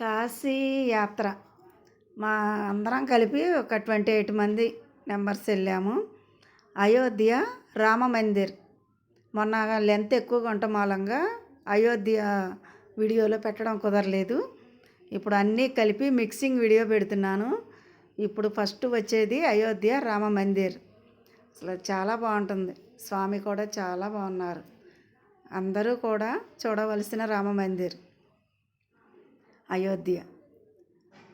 కాశీ యాత్ర మా అందరం కలిపి ఒక ట్వంటీ ఎయిట్ మంది మెంబర్స్ వెళ్ళాము. అయోధ్య రామ మందిర్. మొన్న లెంత్ ఎక్కువగా ఉండటం మూలంగా. అయోధ్య వీడియోలో పెట్టడం కుదరలేదు. ఇప్పుడు అన్నీ కలిపి మిక్సింగ్ వీడియో పెడుతున్నాను. ఇప్పుడు ఫస్ట్ వచ్చేది అయోధ్య రామ మందిర్. అసలు చాలా బాగుంటుంది. స్వామి కూడా చాలా బాగున్నారు. అందరూ కూడా చూడవలసిన రామ మందిర్. అయోధ్య.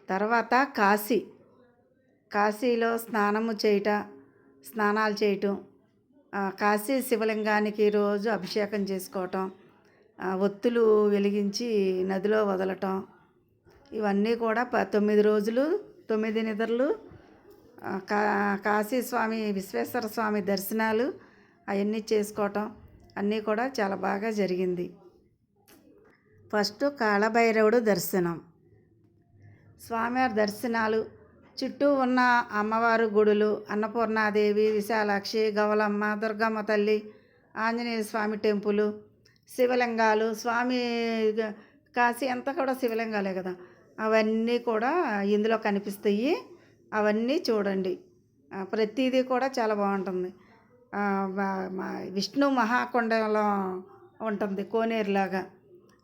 తర్వాత కాశీ. కాశీలో స్నానము చేయట స్నానాలు చేయటం కాశీ శివలింగానికి రోజు అభిషేకం చేసుకోవటం ఒత్తులు వెలిగించి నదిలో వదలటం ఇవన్నీ కూడా ప తొమ్మిది రోజులు తొమ్మిది నిద్రలు కా కాశీ స్వామి విశ్వేశ్వర స్వామి దర్శనాలు అవన్నీ చేసుకోవటం అన్నీ కూడా చాలా బాగా జరిగింది. ఫస్ట్ కాళభైరవుడు దర్శనం. స్వామివారి దర్శనాలు చుట్టూ ఉన్న అమ్మవారు గుడులు అన్నపూర్ణాదేవి విశాలాక్షి గవలమ్మ దుర్గమ్మ తల్లి ఆంజనేయ స్వామి టెంపులు శివలింగాలు స్వామి కాశీ అంతా కూడా శివలింగాలే కదా. అవన్నీ కూడా ఇందులో కనిపిస్తాయి. అవన్నీ చూడండి. ప్రతిదీ కూడా చాలా బాగుంటుంది. విష్ణు మహాకుండంలో ఉంటుంది కోనేరులాగా.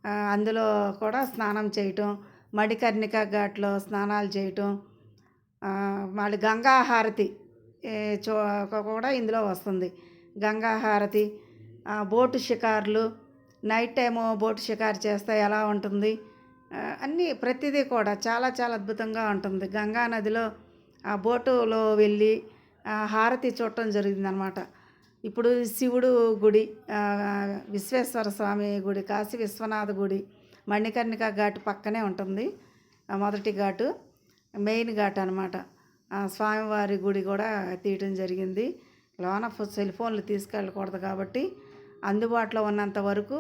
అందులో కూడా స్నానం చేయటం మడికర్ణిక ఘాట్లో స్నానాలు చేయటం మళ్ళీ గంగా హారతి చూ కూడా ఇందులో వస్తుంది. గంగా హారతి ఆ, బోటు షికార్లు నైట్ టైము బోటు షికారు చేస్తే ఎలా ఉంటుంది? అన్నీ ప్రతిదీ కూడా చాలా చాలా అద్భుతంగా ఉంటుంది. గంగా నదిలో ఆ బోటులో వెళ్ళి హారతి చూడటం జరిగిందనమాట. ఇప్పుడు శివుడు గుడి విశ్వేశ్వర స్వామి గుడి కాశీ విశ్వనాథ గుడి మణికర్ణిక ఘాటు పక్కనే ఉంటుంది మొదటి ఘాటు మెయిన్ ఘాట్ అనమాట స్వామివారి గుడి కూడా తీయటం జరిగింది. లోన సెల్ ఫోన్లు తీసుకెళ్ళకూడదు కాబట్టి అందుబాటులో ఉన్నంత వరకు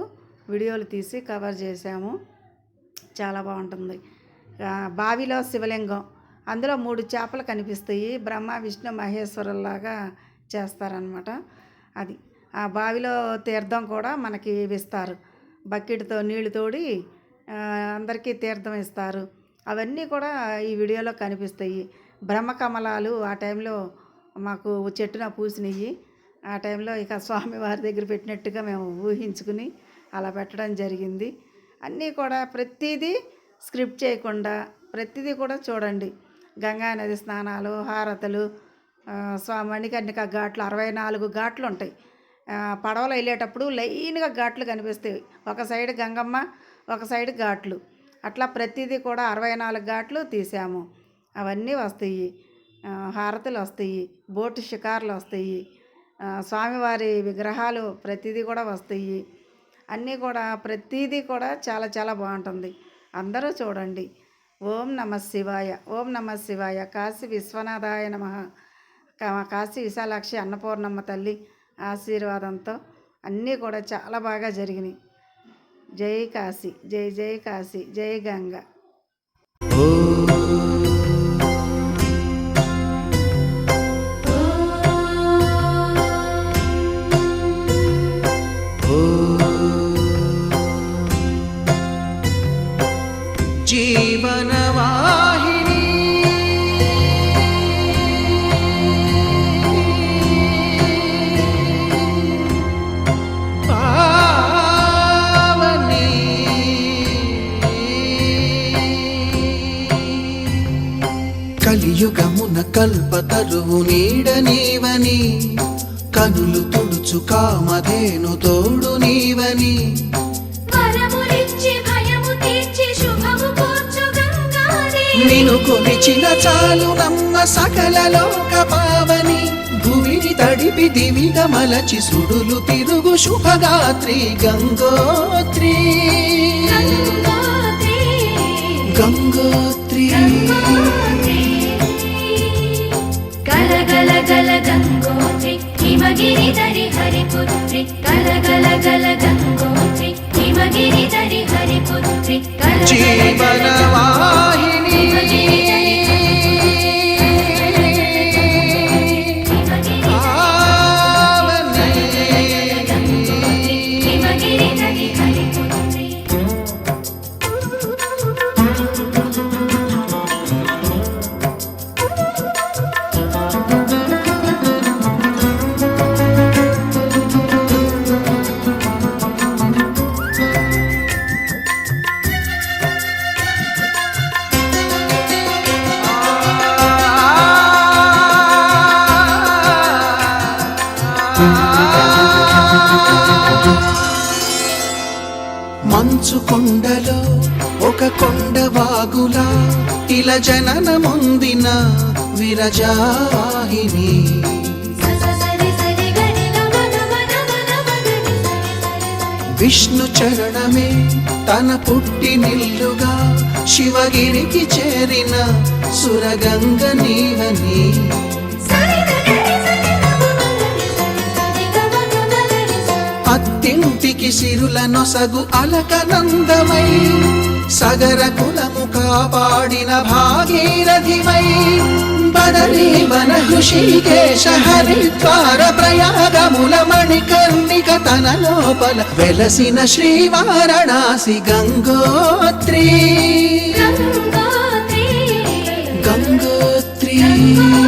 వీడియోలు తీసి కవర్ చేశాము. చాలా బాగుంటుంది. బావిలో శివలింగం అందులో మూడు చేపలు కనిపిస్తాయి. బ్రహ్మ విష్ణు మహేశ్వరులాగా చేస్తారనమాట అది. ఆ బావిలో తీర్థం కూడా మనకి ఇస్తారు. బకెట్తో నీళ్ళు తోడి అందరికీ తీర్థం ఇస్తారు. అవన్నీ కూడా ఈ వీడియోలో కనిపిస్తాయి. బ్రహ్మకమలాలు ఆ టైంలో మాకు చెట్టున పూసినవి ఆ టైంలో ఇక స్వామి వారి దగ్గర పెట్టినట్టుగా మేము ఊహించుకుని అలా పెట్టడం జరిగింది. అన్నీ కూడా ప్రతిదీ స్క్రిప్ట్ చేయకుండా ప్రతిదీ కూడా చూడండి. గంగా నది స్నానాలు హారతలు మణికర్ణిక ఘాట్లు అరవై నాలుగు ఘాట్లు ఉంటాయి. పడవలు పడవలో వెళ్ళేటప్పుడు లైన్గా ఘాట్లు కనిపిస్తాయి. ఒక సైడ్ గంగమ్మ ఒక సైడ్ ఘాట్లు. అట్లా ప్రతిదీ కూడా అరవై నాలుగు ఘాట్లు తీసాము. అవన్నీ వస్తాయి. హారతులు వస్తాయి. బోటు షికార్లు వస్తాయి. స్వామివారి విగ్రహాలు ప్రతిదీ కూడా వస్తాయి. అన్నీ కూడా ప్రతిదీ కూడా చాలా చాలా బాగుంటుంది. అందరూ చూడండి. ఓం నమ శివాయ. ఓం నమ శివాయ. కాశీ విశ్వనాథాయ నమ. కాశీ విశాలాక్షి అన్నపూర్ణమ్మ తల్లి ఆశీర్వాదంతో అన్నీ కూడా చాలా బాగా జరిగినాయి. జై కాశీ జై జై కాశీ జై గంగా. కల్పతరువు నీడ నీవని కనులు తుడుచు కామధేను తోడు నీవని. నిను కొలిచిన చాలు నమ్మ సకల లోక పావని భువిని తడిపి దివిగా మలచి సుడులు తిరుగు శుభగాత్రి గంగోత్రి. గంగోత్రి, గల గల గంగోత్రి హిమగిరి దరి హరిపుత్రి గల గల గల గంగోత్రి హిమగిరి ప్రజావాహిని విష్ణు చరణమే తన పుట్టినిల్లుగా శివగిరికి చేరిన సురగంగ నీవని. అత్తింటికి సిరుల నొసగు అలకనందమై సగర కులము కాపాడిన భాగీరథివై. బదరీ వన హృషికేశ హరిద్వార ప్రయాగముల మణికర్ణిక తన లోపల వెలసిన శ్రీవారణాసి గంగోత్రి. గంగోత్రి. గంగోత్రి.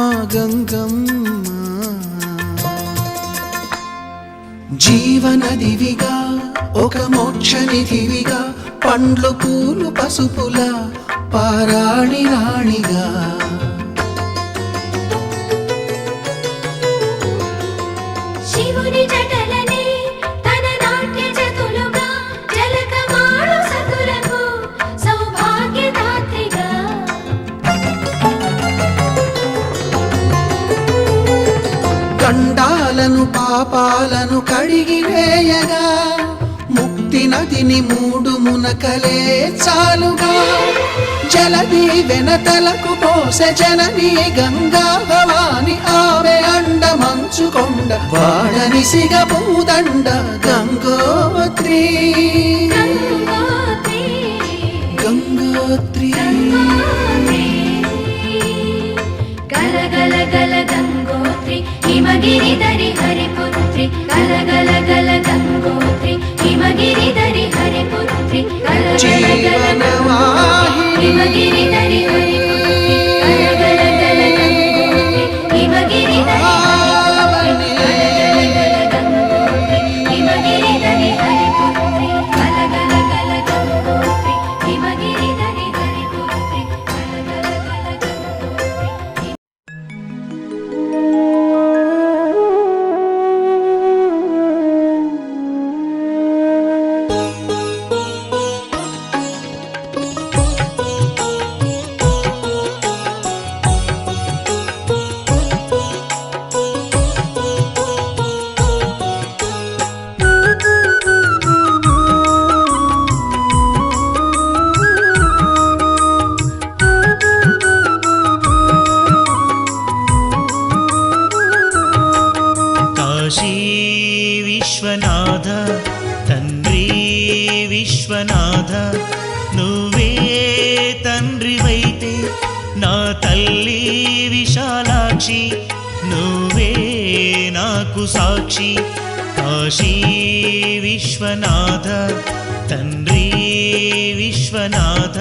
గంగమ్మ. జీవనదివిగా ఒక మోక్షనిధివిగా పండ్లు పూలు పసుపుల పారాణి రాణిగా. ముక్తి నదిని మూడు మునకలే చాలుగా. జలది వెనతలకు పోసె జనని గంగా భవాని ఆమె అండ మంచుకొండ. వాడని సిగ పూదండ గంగోత్రి. గంగోత్రి. గంగోత్రి. గంగోత్రి గల గల గల గంగోత్రి. హిమగిరి దరి గల विश्वनाथ।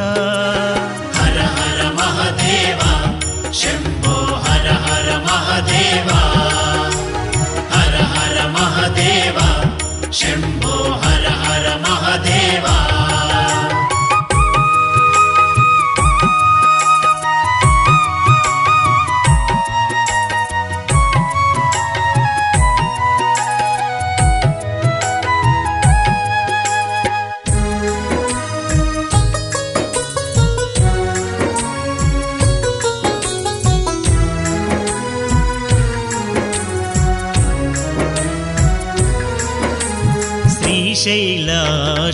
हर हर महादेव शम्भो हर हर महादेव।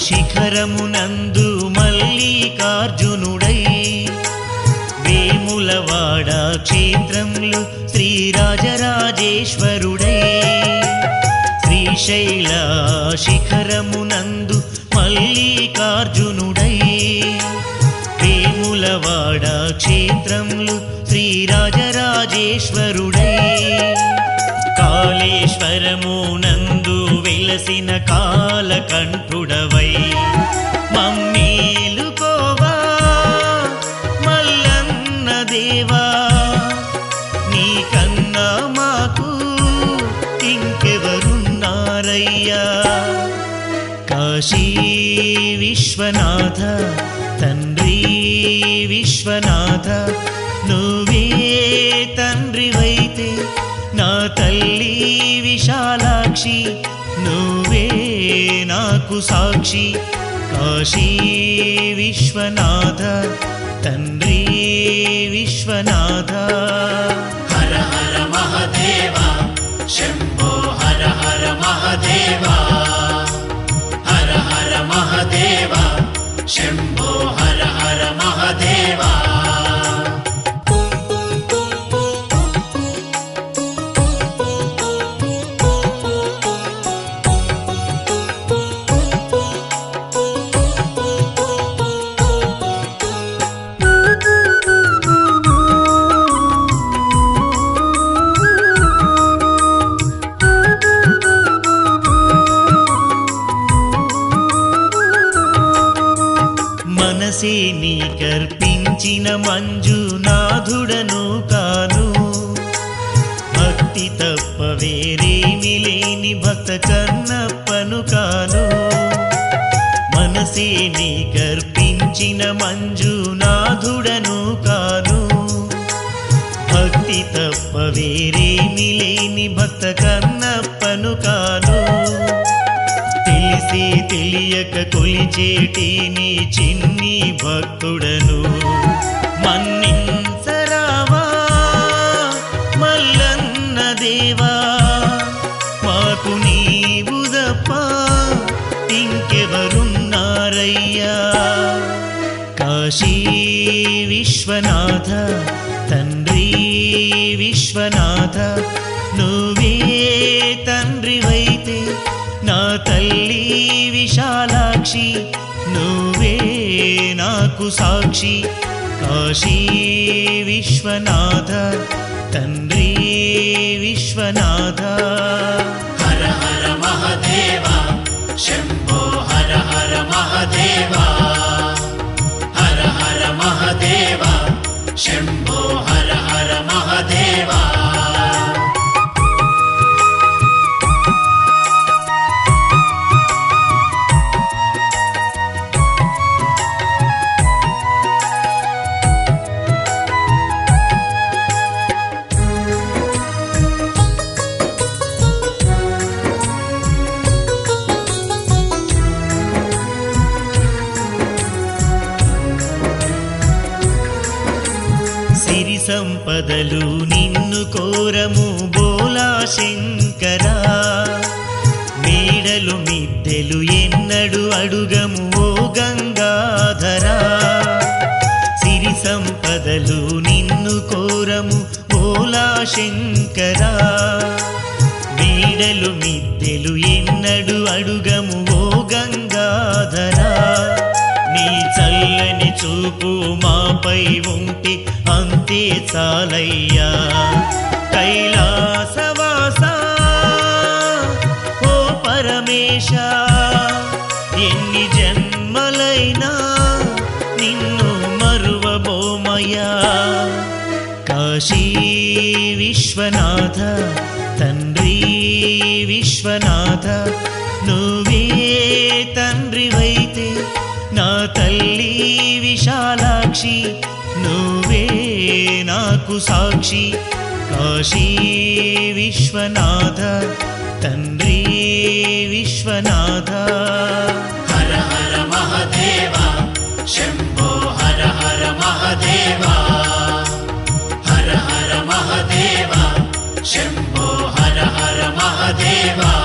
శిఖరమునందు మల్లికార్జునుడై వేములవాడ క్షేత్రములు శ్రీరాజరాజేశ్వరుడై శ్రీశైల శిఖరమునందు మల్లికార్జునుడై వేములవాడ క్షేత్రములు శ్రీరాజరాజేశ్వరుడై కాళేశ్వరమునందు వెలసిన కాలకంఠుడవై మమ్మేలుకోవా మల్లన్న దేవా నీకన్నా మాకు ఇంకెవరున్నారయ్యా? కాశీ విశ్వనాథ తండ్రి విశ్వనాథ నువ్వే తండ్రివైతే నా తల్లి విశాలాక్షి నువ్వే నాకు సాక్షి కాశీ విశ్వనాథ తండ్రి విశ్వనాథ హర హర మహదేవ శంభో హర హర మహదేవ హర హర మహదేవ శంభో భక్త కన్నప్పను కాను తెలిసి తెలియక కొలిచేటి నీ చిన్ని భక్తుడను. మన్నించరావా? మల్లన్న దేవా? మాకు నీవుదప్ప ఇంకెవరున్నారయ్యా? కాశీ విశ్వనాథ తండ్రి విశ్వనాథ తండ్రివైతే నా తల్లి విశాలాక్షి నువ్వే నాకు సాక్షి. కాశీ విశ్వనాథ తండ్రి విశ్వనాథ. హర హర మహదేవ శంభో హర హర మహదేవ. హర హర మహదేవ శంభో పదలు నిన్ను కోరము బోలా శంకరా. మేడలు మిద్దెలు ఎన్నడు అడుగము ఓ గంగాధరా. సిరి సంపదలు నిన్ను కోరము బోలా శంకరా. మేడలు మిద్దెలు ఎన్నడు అడుగము చూపు మాపై ఉంటి అంతే చాలయ్యా. కైలాసవాస ఓ పరమేశ ఎన్ని జన్మలైనా నిన్ను మరువబోమయ్యా. కాశీ విశ్వనాథ తండ్రి విశ్వనాథ నువ్వే తండ్రివైతే నా తల్లి విశాలాక్షి నువ్వే నాకు సాక్షి. కాశీ విశ్వనాథ తండ్రి విశ్వనాథ. హర హర మహదేవ శంభో హర హర మహదేవ. హర హర మహదేవ శంభో హర హర మహదేవా.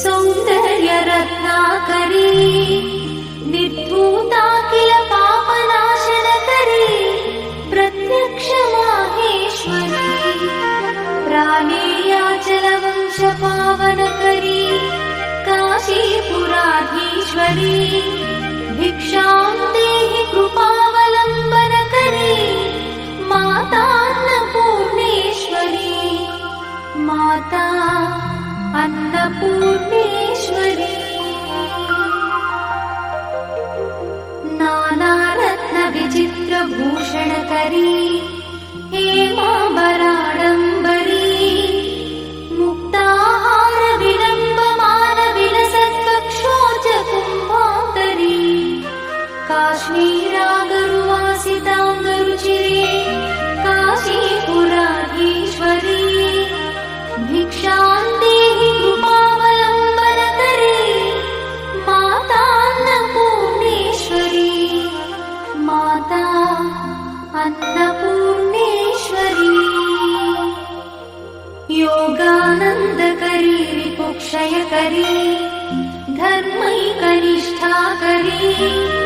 सौन्दर्य रत्नाकरी निर्भूताखिल पापनाशनकरी प्रत्यक्षाहेश्वरी प्राणीया जलवंश पावन करी काशीपुरागीश्वरी भिक्षान्ते माता पूर्णेश्वरी माता अन्नपूर्णेश्वरी। नानारत्नविचित्रभूषणकरी। हे मा करी धर्मै कनिष्ठा करी।